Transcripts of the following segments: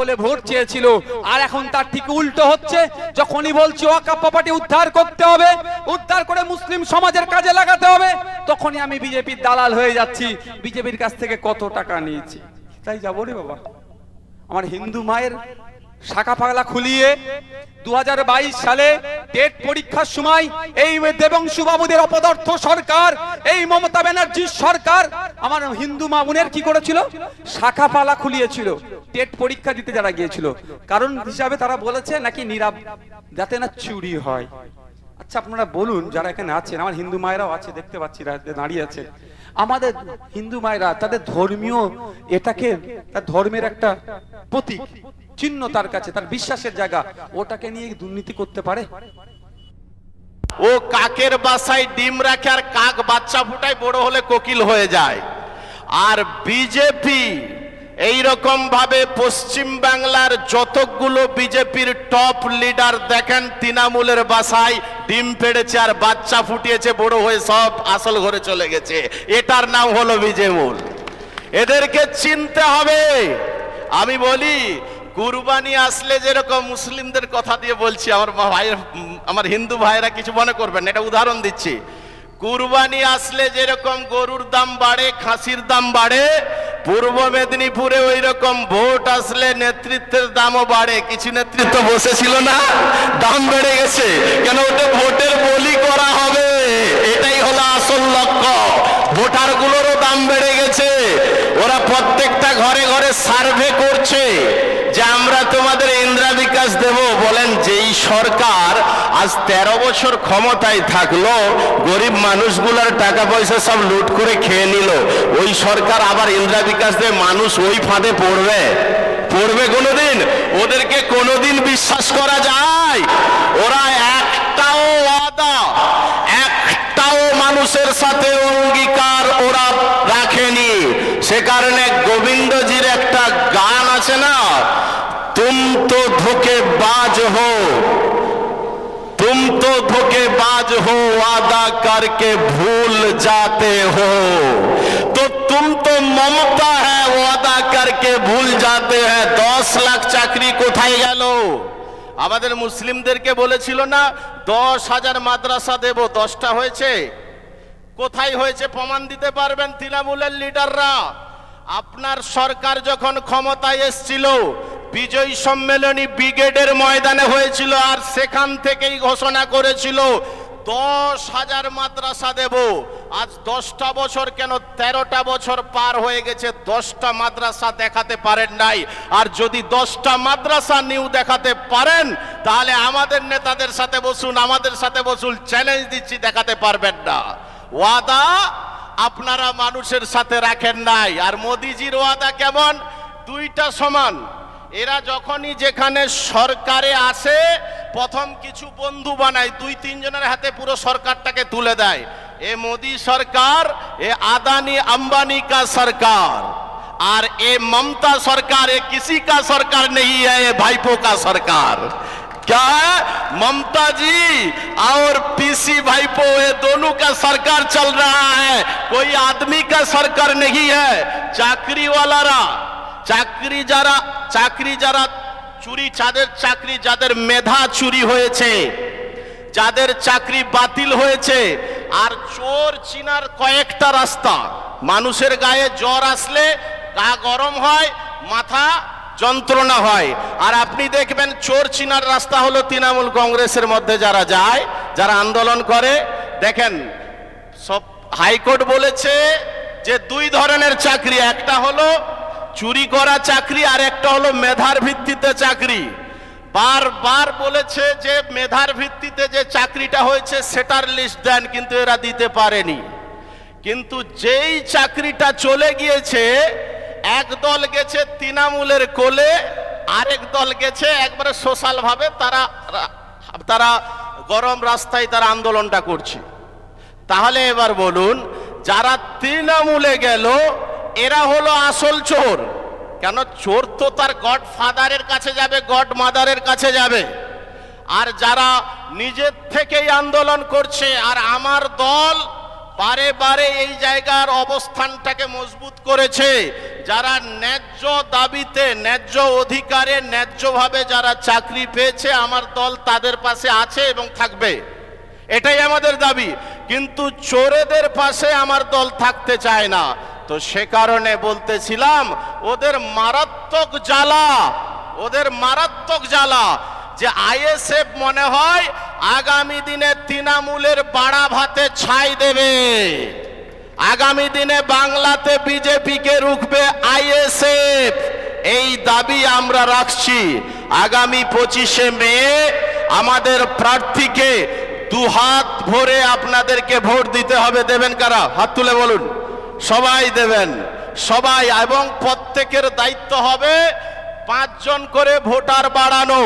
বলে ভোট চেয়েছিল। আর এখন তার ঠিক উল্টো হচ্ছে, যখনই বলছি ওয়াকাপ প্রপার্টি উদ্ধার করতে হবে, উদ্ধার করে মুসলিম সমাজের কাজে লাগাতে হবে, তখনই আমি বিজেপির দালাল হয়ে যাচ্ছি। বিজেপির কাছ থেকে কত টাকা নিয়েছি? তাই যাব রে বাবা। আমার হিন্দু মায়ের শাখা পাগলা খুলিয়ে দুহাজার বাইশ সালে টেট পরীক্ষার সময় এই দেবংশু বাবুদের অপদার্থ সরকার, এই মমতা ব্যানার্জির সরকার আমার হিন্দু মামুনের কি করেছিল? শাখা পালা খুলিয়েছিল টেট পরীক্ষা দিতে যারা গিয়েছিল। কারণ হিসাবে তারা বলেছে নাকি নিরাপ যাতে না চুরি হয়। আচ্ছা আপনারা বলুন, যারা এখানে আছেন, আমার হিন্দু মায়েরাও আছে, দেখতে পাচ্ছি দাঁড়িয়ে আছে। আমাদের হিন্দু মায়েরা, তাদের ধর্মীয় এটাকে, তার ধর্মের একটা প্রতীক, চিহ্ন তার কাছে, তার বিশ্বাসের জায়গা, ওটাকে নিয়ে দুর্নীতি করতে পারে? ও কাকের বাসায় ডিম রাখে আর কাক বাচ্চা ফুটায়, বড় হলে কোকিল হয়ে যায়। আর বিজেপি এই রকম ভাবে পশ্চিম বাংলার যতগুলো বিজেপির টপ লিডার দেখেন, তৃণমূলের বাসায় ডিম পেড়েছে আর বাচ্চা ফুটিয়েছে, বড় হয়ে সব আসল ঘরে চলে গেছে। এটার নাম হলো বিজেমূল। এদেরকে চিনতে হবে। আমি বলি, কুরবানি আসলে যেরকম মুসলিমদের কথা দিয়ে বলছি, আমার ভাইয়ের, আমার হিন্দু ভাইরা কিছু মনে করবেন এটা উদাহরণ দিচ্ছি। কুরবানি আসলে যেরকম গরুর দাম বাড়ে, খাসির দাম বাড়ে পূর্ব মেদিনীপুরে ওই রকম ভোট আসলে নেতৃত্বের দামও বাড়ে, কিছু নেতৃত্ব বসেছিল না, দাম বেড়ে গেছে। কেন ওটা ভোটের বলি করা হবে? এটাই হলো আসল লক্ষ্য। ভোটার গুলোরও দাম বেড়ে গেছে। ওরা প্রত্যেকটা ঘরে ঘরে সার্ভে করছে যে আমরা তোমাদের বিকাশ দেব, বলেন, যেই সরকার আজ তেরো বছর ক্ষমতায় থাকল, গরিব মানুষগুলোর টাকা পয়সা সব লুট করে খেয়ে নিল। ওই সরকার আবার ইন্দিরা বিকাশ দেবে মানুষ ওই ফাঁদে পড়বে। পড়বে কোনোদিন? ওদেরকে কোনোদিন বিশ্বাস করা যায়? ওরা একটাও ওয়াদা, একটাও মানুষের সাথে অঙ্গীকার ওরা রাখেনি। সে কারণে গোবিন্দজির একটা গান আছে না তুম তো ধোকে বাজ হো तुम तो धोखेबाज हो वादा करके भूल जाते हो तो तुम तो ममता है वादा करके भूल जाते हैं দশ লাখ চাকরি কোথায় গেল আমাদের মুসলিমদেরকে বলেছিল না দশ হাজার মাদ্রাসা দেব দশটা হয়েছে কোথায় হয়েছে প্রমাণ দিতে পারবেন তৃণমূলের লিডাররা আপনার সরকার যখন ক্ষমতায় এসছিল বিজয় সম্মেলনী ব্রিগেডের ময়দানে হয়েছিল আর সেখান থেকেই ঘোষণা করেছিল, দশ হাজার মাদ্রাসা দেব। আজ দশটা বছর কেন তেরোটা বছর পার হয়ে গেছে, দশটা মাদ্রাসা দেখাতে পারেন নাই। আর যদি দশটা মাদ্রাসা নিউ দেখাতে পারেন, তাহলে আমাদের নেতাদের সাথে বসুন, আমাদের সাথে বসুন চ্যালেঞ্জ দিচ্ছি, দেখাতে পারবেন না। ওয়াদা আপনারা মানুষের সাথে রাখেন নাই। আর মোদিজির ওয়াদা কেমন? দুইটা সমান। এরা যখনই যেখানে সরকারে আসে প্রথম কিছু বন্ধু বানায় দুই তিনজনের হাতে পুরো সরকারটাকে তুলে দেয় এ মোদি সরকার এ আদানি আম্বানি কা সরকার আর এ ममता सरकार ये किसी का सरकार नहीं है ये भाईपो का सरकार क्या है ममता जी और पीसी भाईपो ये दोनों का सरकार चल रहा है कोई आदमी का सरकार नहीं है चाकरी वाला रा চাকরি যারা চাকরি যারা চুরি, যাদের চাকরি, যাদের মেধা চুরি হয়েছে, যাদের চাকরি বাতিল হয়েছে, আর চোর চিনার কয়েকটা রাস্তা। মানুষের গায়ে জ্বর আসলে গা গরম হয়, মাথা যন্ত্রণা হয়। আর আপনি দেখবেন চোর চিনার রাস্তা হলো তৃণমূল কংগ্রেসের মধ্যে যারা যায়, যারা আন্দোলন করে। দেখেন, সব হাইকোর্ট বলেছে যে দুই ধরনের চাকরি, একটা হলো চুরি করা চাকরি আর একটা হলো মেধার ভিত্তিতে চাকরি। বারবার বলেছে যে মেধার ভিত্তিতে যে চাকরিটা হয়েছে সেটার লিস্ট দেন, কিন্তু এরা দিতে পারেনি। কিন্তু যেই চাকরিটা চলে গিয়েছে, এক দল গেছে তৃণমূলের কোলে, আরেক দল গেছে একবারে সোশ্যাল ভাবে তারা তারা গরম রাস্তায় তারা আন্দোলনটা করছে। তাহলে এবার বলুন, যারা তৃণমূলে গেল এরা হলো আসল চোর। কেন? চোর তো তার গড ফাদারের কাছে যাবে গড মাদারের কাছে যাবে। আর যারা নিজের থেকেই আন্দোলন করছে, আর আমার দল বারে বারে এই জায়গার অবস্থানটাকে মজবুত করেছে, যারা ন্যায্য দাবিতে, ন্যায্য অধিকারে, ন্যায্যভাবে যারা চাকরি পেয়েছে, আমার দল তাদের পাশে আছে এবং থাকবে। এটাই আমাদের দাবি। কিন্তু চোরেদের পাশে আমার দল থাকতে চায় না। তো সে কারণে বলতেছিলাম, ওদের মারাত্মক জ্বালা, ওদের মারাত্মক জ্বালা, যে আইএসএফ মনে হয় আগামী দিনে তৃণমূলের বাড়া ভাতে ছাই দেবে। আগামী দিনে বাংলাতে বিজেপিকে রুখবে আইএসএফ। এই দাবি আমরা রাখছি। আগামী পঁচিশে মে আমাদের প্রার্থীকে দু হাত ভরে আপনাদেরকে ভোট দিতে হবে। দেবেন কারা? হাত তুলে বলুন। সবাই দেবেন। সবাই এবং প্রত্যেকের দায়িত্ব হবে পাঁচজন করে ভোটার বাড়ানো।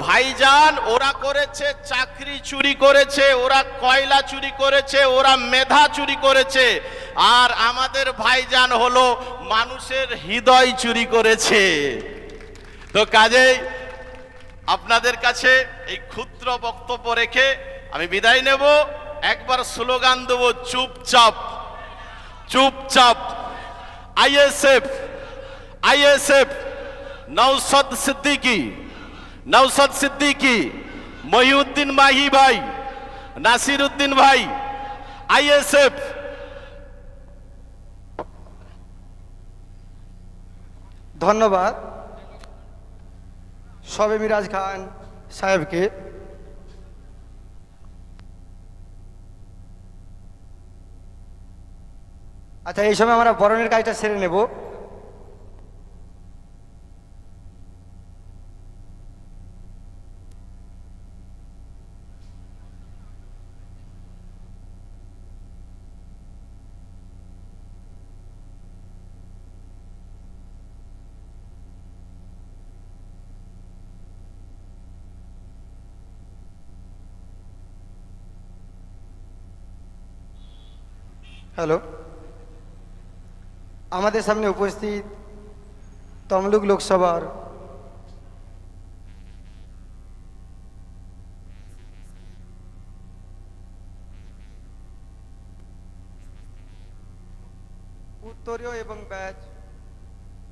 ভাইজান, ওরা করেছে, চাকরি চুরি করেছে, ওরা কয়লা চুরি করেছে, ওরা মেধা চুরি করেছে। আর আমাদের ভাইজান হলো মানুষের হৃদয় চুরি করেছে। তো কাজেই আপনাদের কাছে এই ক্ষুদ্র বক্তব্য রেখে আমি বিদায় নেব। একবার স্লোগান দেবো, চুপচাপ। চুপচাপ। আইএসএফ আইএসএফ নৌসদ সিদ্দিকী নৌসদ সিদ্দিকী, মহিউদ্দিন মাহি ভাই নাসির উদ্দিন ভাই, আইএসএফ। ধন্যবাদ। সবে মিরাজ খান সাহেবকে আচ্ছা এই সময় আমরা বরণের কাজটা সেরে নেব। হ্যালো আমাদের সামনে উপস্থিত তমলুক লোকসভার উত্তরীয় এবং ব্যাচ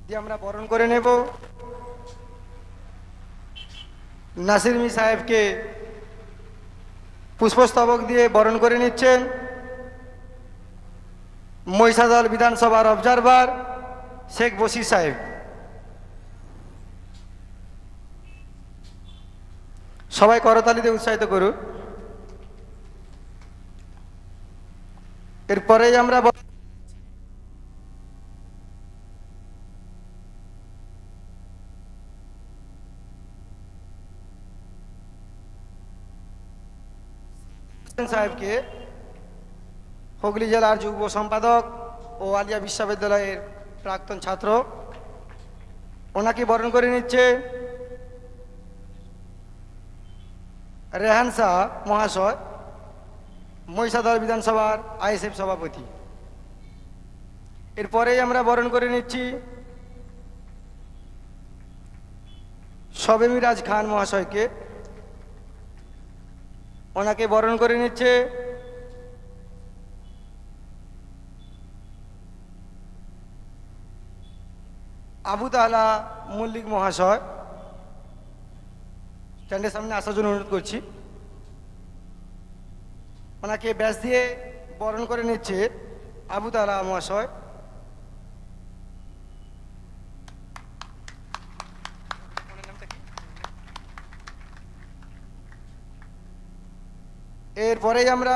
দিয়ে আমরা বরণ করে নেব। নাসির মি সাহেবকে পুষ্পস্তবক দিয়ে বরণ করে নিচ্ছেন। মহিষাদল বিধানসভার অবজারভার শেখ বসির সাহেব। সবাই করতালিতে উৎসাহিত করুন। এরপরেই আমরা সাহেবকে হুগলি জেলার যুগ্ম সম্পাদক ও আলিয়া বিশ্ববিদ্যালয়ের প্রাক্তন ছাত্র। ওনাকে বরণ করে নিচ্ছে রেহান শাহ মহাশয়, মহিষাদল বিধানসভার আইএসএফ সভাপতি। এরপরেই আমরা বরণ করে নিচ্ছি সবে মিরাজ খান মহাশয়কে। ওনাকে বরণ করে নিচ্ছে আবু মল্লিক মহাশয়। স্ট্যান্ডের সামনে আসার জন্য অনুরোধ করছি। ওনাকে ব্যাস দিয়ে বরণ করে নিচ্ছে আবু তালা মহাশয়। এরপরেই আমরা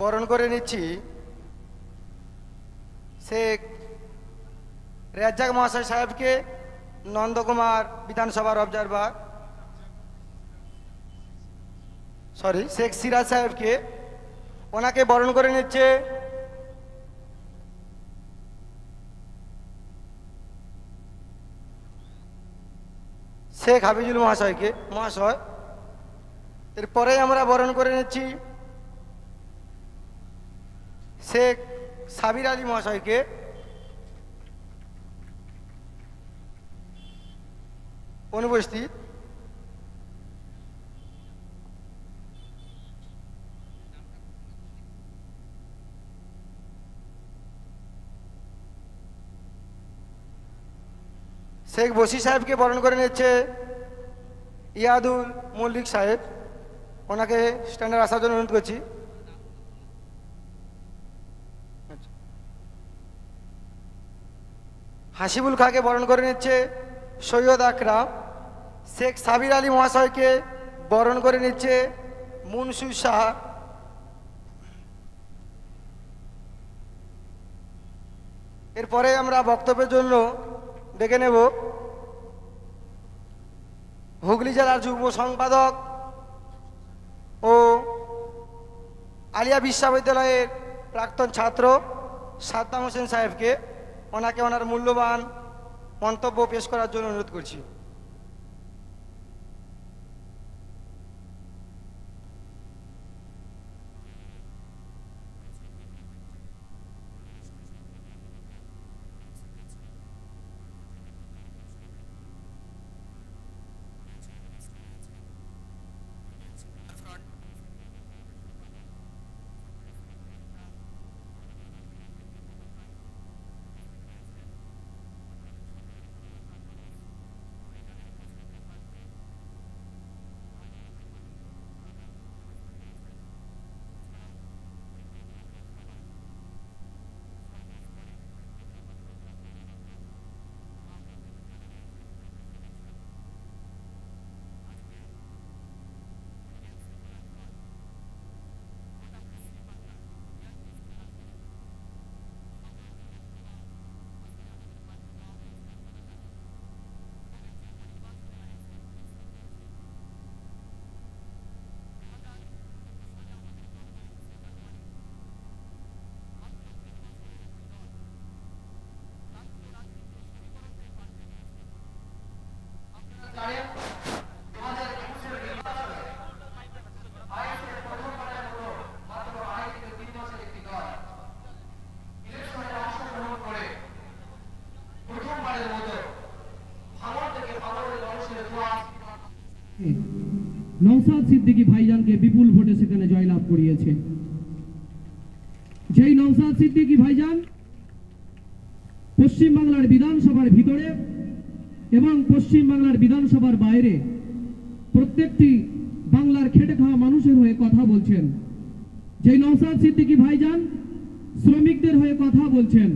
বরণ করে নিচ্ছি শেখ রেজ্জাক মহাশয় সাহেবকে নন্দকুমার বিধানসভার অবজারভার সরি শেখ সিরাজ সাহেবকে ওনাকে বরণ করে নিচ্ছে শেখ হাফিজুল মহাশয়কে, মহাশয়। এরপরে আমরা বরণ করে নিচ্ছি শেখ সাবির আলী মহাশয়কে অনুপস্থিত শেখ বসি সাহেবকে বরণ করে নিচ্ছে ইয়াদুল মল্লিক সাহেব। ওনাকে স্ট্যান্ডার আসার জন্য অনুরোধ করছি। হাসিবুল খাঁকে বরণ করে নিচ্ছে? সৈয়দ আকরাম। শেখ সাবির আলী মহাশয়কে বরণ করে নিচ্ছে মুনসু শাহ। এরপরে আমরা বক্তব্যের জন্য ডেকে নেব হুগলি জেলার যুগ্ম সম্পাদক ও আলিয়া বিশ্ববিদ্যালয়ের প্রাক্তন ছাত্র সাদ্দাম হোসেন সাহেবকে। ওনাকে ওনার মূল্যবান মন্তব্য পেশ করার জন্য অনুরোধ করছি। নওসাদ সিদ্দিকী ভাইজানকে বিপুল ভোটে সেখানে জয়লাভ করিয়েছে। যেই নওসাদ সিদ্দিকী ভাইজান পশ্চিমবাংলার বিধানসভার ভিতরে এবং পশ্চিমবাংলার বিধানসভার বাইরে প্রত্যেকটি বাংলার খেটে খাওয়া মানুষের হয়ে কথা বলছেন। যেই নওসাদ সিদ্দিকী ভাইজান শ্রমিকদের হয়ে কথা বলছেন,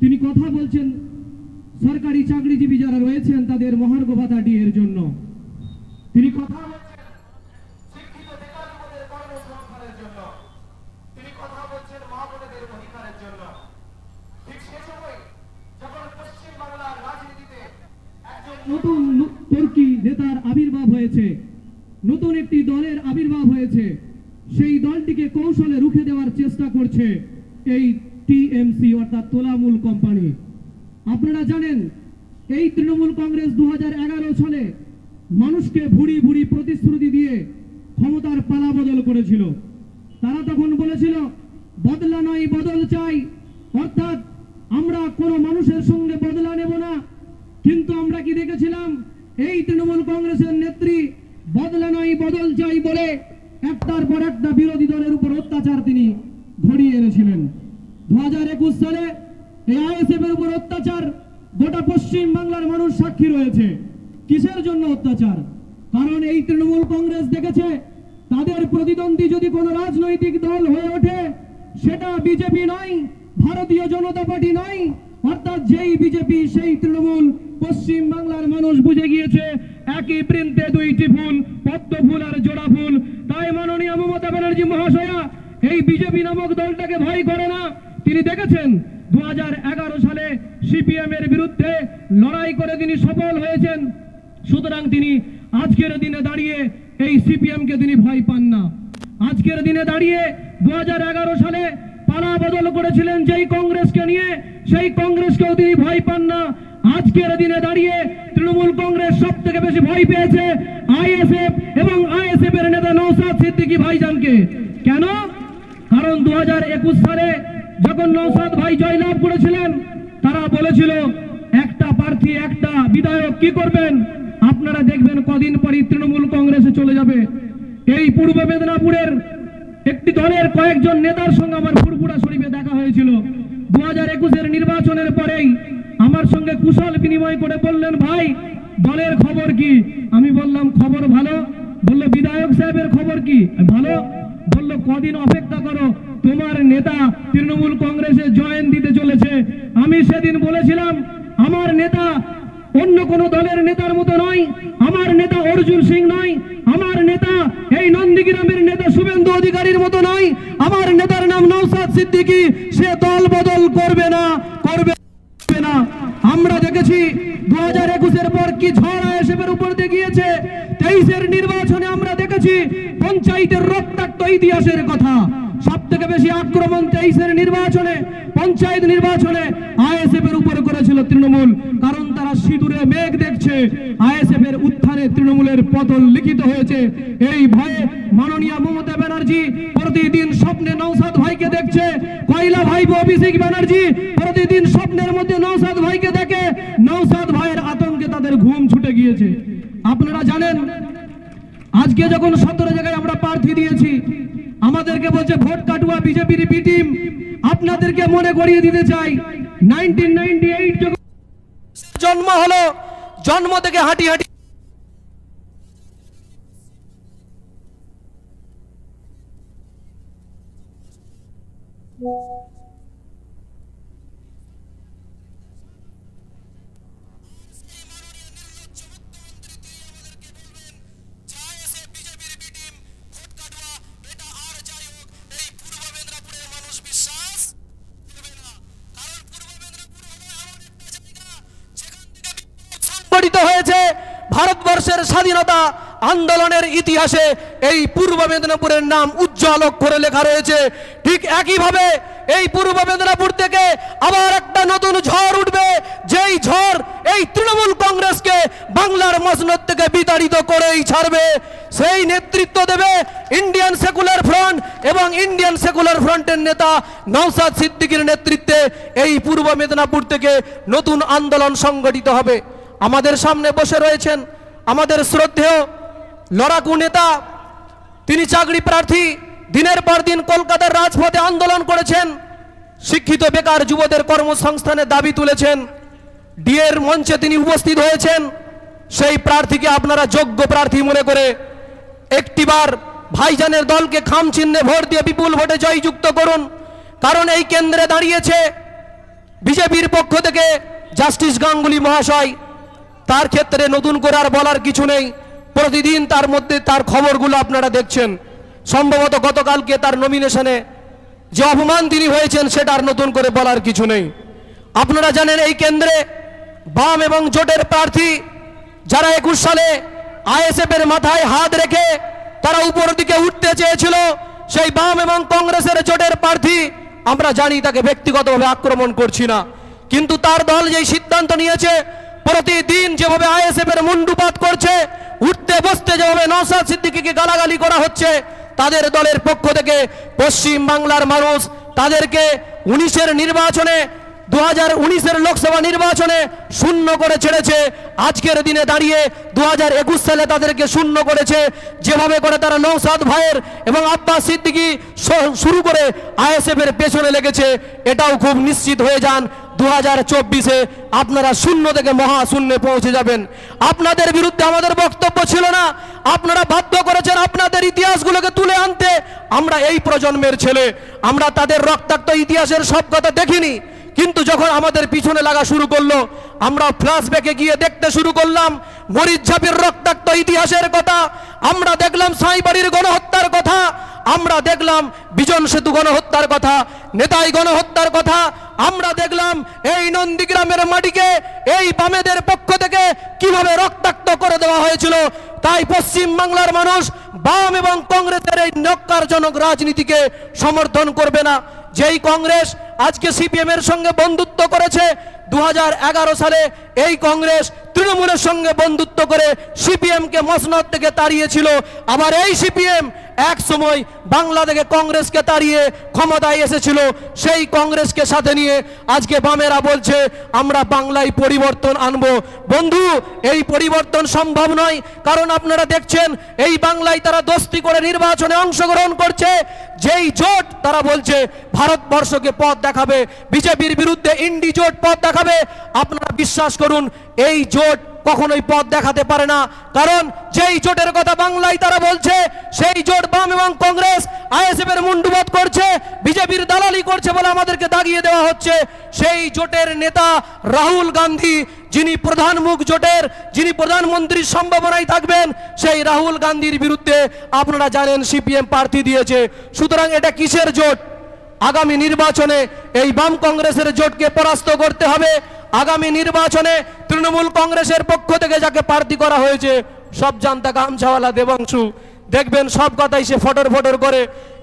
তিনি কথা বলছেন, সরকারি চাকরিজীবী যারা রয়েছেন তাদের মহার্ঘ ভাতা ডিএর জন্য তিনি কথা বলছেন শিক্ষিত বেকার যুবদের কর্মসংস্থানের জন্য তিনি কথা বলছেন মা বোনেদের অধিকারের জন্য ঠিক সে সময় যখন পশ্চিম বাংলার রাজনীতিতে একজন নতুন নু- তুর্কি নেতার আবির্ভাব হয়েছে নতুন একটি দলের আবির্ভাব হয়েছে, সেই দলটিকে কৌশলে রুখে দেওয়ার চেষ্টা করছে এই টিএমসি, অর্থাৎ তোলামূল কোম্পানি। আপনারা জানেন, এই তৃণমূল কংগ্রেস দু সালে মানুষকে ভুড়ি ভুড়ি প্রতিশ্রুতি দিয়ে ক্ষমতার পালা বদল করেছিল। তারা তখন বলেছিল, বদলা নয়, বদল চাই। অর্থাৎ, আমরা কোনো মানুষের সঙ্গে বদলা নেব না। কিন্তু আমরা কি দেখেছিলাম? এই তৃণমূল কংগ্রেসের নেত্রী, বদলা নয়, বদল চাই বলে একটার পর একটা বিরোধী দলের উপর অত্যাচার তিনি ঘড়িয়ে এনেছিলেন। দু হাজার একুশ সালে এই আইএসএফ এর উপর অত্যাচার, গোটা পশ্চিম বাংলার মানুষ সাক্ষী রয়েছে। কিসের জন্য অত্যাচার? কারণ এই তৃণমূল কংগ্রেস দেখেছে, তাদের প্রতিদ্বন্দ্বী যদি কোনো রাজনৈতিক দল হয়ে ওঠে, সেটা বিজেপি নয়, ভারতীয় জনতা পার্টি নয়, অর্থাৎ যেই বিজেপি, সেই তৃণমূল পশ্চিম বাংলার মানুষ বুঝে গিয়েছে একই বৃন্তে দুইটি ফুল, পদ্ম ফুল আর জোড়া ফুল। তাই মাননীয় মমতা ব্যানার্জি মহাশয়া, এই বিজেপি নামক দলটাকে ভয় করে না। তিনি দেখেছেন, দুহাজার এগারো সালে সিপিএম এর বিরুদ্ধে লড়াই করে তিনি সফল হয়েছেন। সুতরাং তিনি আজকের দিনে দাঁড়িয়ে এই সিপিএম কে তিনি ভয় পান না। আজকের দিনে দাঁড়িয়ে দু হাজার এগারো সালে পালা বদল করেছিলেন যেই কংগ্রেসকে নিয়ে, সেই কংগ্রেসকেও তিনি ভয় পান না। আজকের দিনে দাঁড়িয়ে তৃণমূল কংগ্রেস সব থেকে বেশি ভয় পেয়েছে আইএসএফ এবং আইএসএফ এর নেতা নৌসাদ সিদ্দিকী ভাইজানকে। কেন? কারণ দু হাজার একুশ সালে যখন নৌসাদ ভাই জয়লাভ করেছিলেন, তারা বলেছিল, একটা প্রার্থী, একটা বিধায়ক কি করবেন? আপনারা দেখবেন কদিন পরই তৃণমূল কংগ্রেসে চলে যাবে। এই পূর্ব মেদিনীপুরের একটি দলের কয়েকজন নেতার সঙ্গে আমার ফুরফুরা শরীফে দেখা হয়েছিল। দু হাজার একুশের নির্বাচনের পরেই আমার সঙ্গে কুশল বিনিময় করে বললেন, ভাই, দলের খবর কি? আমি বললাম, খবর ভালো। বলল, বিধায়ক সাহেবের খবর কি? ভালো। বলল, কদিন অপেক্ষা করো, তোমার নেতা তৃণমূল কংগ্রেসে জয়েন দিতে চলেছে। আমি সেদিন বলেছিলাম, আমার নেতা অন্য কোন দলের নেতার মতো নয়, আমার নেতা অর্জুন সিং নয়, আমার নেতা এই নন্দীগ্রামের নেতা শুভেন্দু অধিকারীর মতো নয়, আমার নেতার নাম নৌসাদ সিদ্দিকী, সে দল বদল করবে না করবে না। আমরা দেখেছি দু হাজার একুশের পর কি ঝড় আয়সেবের উপর দিয়ে গিয়েছে? তেইশের নির্বাচনে আমরা দেখেছি পঞ্চায়েতের রক্তাক্ত ইতিহাসের কথা। সব থেকে বেশি আক্রমণ তেইশের নির্বাচনে, পঞ্চায়েত নির্বাচনে আইএসএফ এর উপর করেছিল তৃণমূল, কারণ তারা সিঁদুরে মেঘ দেখছে। আইএসএফ এর উত্থানে তৃণমূলের পতন লিখিত হয়েছে। এই ভয়ে মাননীয় মমতা ব্যানার্জি প্রতিদিন স্বপ্নে নৌসাদ ভাইকে দেখছে। কয়লা ভাই অভিষেক ব্যানার্জি প্রতিদিন স্বপ্নের মধ্যে নৌসাদ ভাইকে দেখে। নৌসাদ ভাইয়ের আতঙ্কে তাদের ঘুম ছুটে গিয়েছে। আপনারা জানেন আজকে যখন সতেরো জায়গায় আমরা প্রার্থী দিয়েছি, আমাদেরকে বলছে ভোট কাটুয়া বিজেপির বি টিম আপনাদেরকে মনে করিয়ে দিতে চাই নাইনটিন নাইনটি এইট জন্ম হলো, জন্ম থেকে হাঁটি হাঁটি সংগঠিত স্বাধীনতা আন্দোলনের ইতিহাসে এই পূর্ব মেদিনীপুরের নাম উজ্জ্বল করে লেখা রয়েছে। ঠিক একইভাবে এই পূর্ব মেদিনীপুর থেকে আবার একটা নতুন ঝড় উঠবে। যেই ঝড় এই তৃণমূল কংগ্রেসকে বাংলার মসনদ থেকে বিতাড়িত করেই ছাড়বে। সেই নেতৃত্ব দেবে ইন্ডিয়ান সেকুলার ফ্রন্ট এবং ইন্ডিয়ান সেকুলার ফ্রন্টের নেতা নওসাদ সিদ্দিকীর নেতৃত্বে এই পূর্ব মেদিনীপুর থেকে নতুন আন্দোলন সংগঠিত হবে। আমাদের সামনে বসে রয়েছেন আমাদের শ্রদ্ধেয় লড়াকু নেতা, তিনি চাকরি প্রার্থী, দিনের পর দিন কলকাতার রাজপথে আন্দোলন করেছেন, শিক্ষিত বেকার যুবদের কর্মসংস্থানের দাবি তুলেছেন, ডিএর মঞ্চে তিনি উপস্থিত হয়েছেন, সেই প্রার্থীকে আপনারা যোগ্য প্রার্থী মনে করে একটিবার ভাইজানের দলকে খাম চিহ্নে ভোট দিয়ে বিপুল ভোটে জয়যুক্ত করুন, কারণ এই কেন্দ্রে দাঁড়িয়েছে বিজেপির পক্ষ থেকে জাস্টিস গাঙ্গুলি মহাশয়। তার ক্ষেত্রে নতুন করে আর বলার কিছু নেই। প্রতিদিন তার মধ্যে তার খবরগুলো আপনারা দেখছেন। সম্ভবত গতকালকে তার নমিনেশনে যে অপমান তিনি হয়েছেন, সেটা আর নতুন করে বলার কিছু নেই। আপনারা জানেন এই কেন্দ্রে বাম এবং জোটের প্রার্থী যারা একুশ সালে আইএসএফ এর মাথায় হাত রেখে তারা উপর দিকে উঠতে চেয়েছিল, সেই বাম এবং কংগ্রেসের জোটের প্রার্থী, আমরা জানি তাকে ব্যক্তিগতভাবে আক্রমণ করছি না। কিন্তু তার দল যেই সিদ্ধান্ত নিয়েছে প্রতিদিন যেভাবে আইএসএফ এর মুন্ডুপাত করছে, উঠতে বসতে যেভাবে নওসাদ সিদ্দিকীকে গালাগালি করা হচ্ছে, তাদের দলের পক্ষ থেকে পশ্চিম বাংলার মানুষ তাদেরকে উনিশের নির্বাচনে দু হাজার উনিশের লোকসভা নির্বাচনে শূন্য করে ছেড়েছে। আজকের দিনে দাঁড়িয়ে দু হাজার একুশ সালে তাদেরকে শূন্য করেছে। যেভাবে করে তারা নৌসাদ ভাইয়ের এবং আব্বাস সিদ্দিকি শুরু করে আইএসএফ এর পেছনে লেগেছে, এটাও খুব নিশ্চিত হয়ে যান। দু হাজার চব্বিশে আপনারা শূন্য থেকে মহাশূন্যে পৌঁছে যাবেন। আপনাদের বিরুদ্ধে আমাদের বক্তব্য ছিল না। আপনারা বাধ্য করেছেন আপনাদের ইতিহাসগুলোকে তুলে আনতে। আমরা এই প্রজন্মের ছেলে। আমরা তাদের রক্তাক্ত ইতিহাসের সব কথা দেখিনি। কিন্তু যখন আমাদের পিছনে লাগা শুরু করল, আমরা ফ্ল্যাশব্যাকে গিয়ে দেখতে শুরু করলাম মরিচঝাপির রক্তাক্ত ইতিহাসের কথা। আমরা দেখলাম সাঁইবাড়ির গণহত্যার কথা। আমরা দেখলাম বিজন সেতু গণহত্যার কথা, নেতাই গণহত্যার কথা, আমরা দেখলাম এই নন্দীগ্রামের মাটিকে, এই বামেদের পক্ষ থেকে কীভাবে রক্তাক্ত করে দেওয়া হয়েছিল, তাই পশ্চিম বাংলার মানুষ বাম এবং কংগ্রেসের এই নক্কারজনক রাজনীতিকে সমর্থন করবে না। যেই কংগ্রেস আজকে সিপিএম এর সঙ্গে বন্ধুত্ব করেছে দু হাজার এগারো সালে এই কংগ্রেস তৃণমূলের সঙ্গে বন্ধুত্ব করে সিপিএম কে মসনদ থেকে তাড়িয়েছিল। আবার এই সিপিএম এক সময় বাংলা থেকে কংগ্রেসকে তাড়িয়ে ক্ষমতায় এসেছিল, সেই কংগ্রেসকে সাথে নিয়ে আজকে বামেরা বলছে, আমরা বাংলায় পরিবর্তন আনব। বন্ধু, এই পরিবর্তন সম্ভব নয়, কারণ আপনারা দেখছেন, এই বাংলায় তারা দোস্তি করে নির্বাচনে অংশগ্রহণ করছে। যেই জোট, তারা বলছে, ভারতবর্ষকে পথ দেখাবে, বিজেপির বিরুদ্ধে ইন্ডি জোট পথ দেখাবে। আপনারা বিশ্বাস করুন, এই জোট কখনোই পথ দেখাতে পারে না। কারণ যেই জোটের কথা বাংলায় তারা বলছে, সেই জোট বাম এবং কংগ্রেস, আইএসএফ এর মুন্ডুবত করছে, বিজেপির দালালি করছে বলে আমাদেরকে দাগিয়ে দেওয়া হচ্ছে। সেই জোটের নেতা রাহুল গান্ধী, যিনি প্রধান মুখ জোটের, যিনি প্রধানমন্ত্রীর সম্ভাবনায় থাকবেন, সেই রাহুল গান্ধীর বিরুদ্ধে আপনারা জানেন সিপিএম প্রার্থী দিয়েছে। সুতরাং এটা কিসের জোট? আগামী নির্বাচনে এই বাম কংগ্রেসের জোটকে পরাস্ত করতে হবে। আগামী নির্বাচনে তৃণমূল কংগ্রেসের পক্ষ থেকে যাকে প্রার্থী করা হয়েছে, সব জানতা গামছাওয়ালা দেবাংশু। দেখবেন সব কথাই সে ফটর ফটর করে।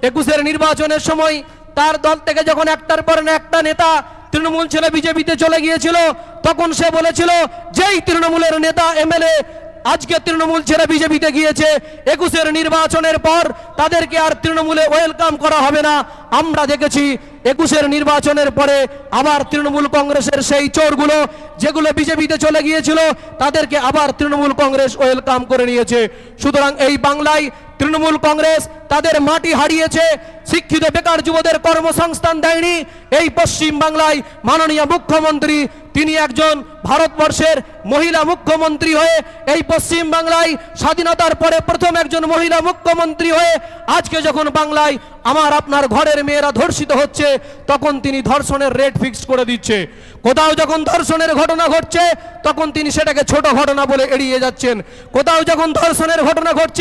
একুশের নির্বাচনের সময় তার দল থেকে যখন একটার পর একটা নেতা তৃণমূল ছেলে বিজেপিতে চলে গিয়েছিল, তখন সে বলেছিল, যেই তৃণমূলের নেতা, এমএলএ আজকে তৃণমূল ছেড়ে বিজেপিতে গিয়েছে। একুশের নির্বাচনের পর তাদেরকে আর তৃণমূলে ওয়েলকাম করা হবে না। আমরা দেখেছি একুশের নির্বাচনের পরে আবার তৃণমূল কংগ্রেসের সেই চোরগুলো যেগুলো বিজেপিতে চলে গিয়েছিল, তাদেরকে আবার তৃণমূল কংগ্রেস ওয়েলকাম করে নিয়েছে। সুতরাং এই বাংলায় তৃণমূল কংগ্রেস তাদের মাটি হারিয়েছে। শিক্ষিত বেকার যুবদের কর্মসংস্থান দেয়নি। এই পশ্চিম বাংলায় মাননীয় মুখ্যমন্ত্রী, তিনি একজন ভারতবর্ষের মহিলা মুখ্যমন্ত্রী হয়ে এই পশ্চিম বাংলায় স্বাধীনতার পরে প্রথম একজন মহিলা মুখ্যমন্ত্রী হয়ে আজকে যখন বাংলায় আমার আপনার ঘরের মেয়েরা ধর্ষিত হচ্ছে, তখন তিনি ধর্ষণের রেট ফিক্স করে দিচ্ছে। কোথাও যখন ধর্ষণের ঘটনা ঘটছে, তখন তিনি সেটাকে ছোট ঘটনা বলে এড়িয়ে যাচ্ছেন। কোথাও যখন ধর্ষণের ঘটনা ঘটছে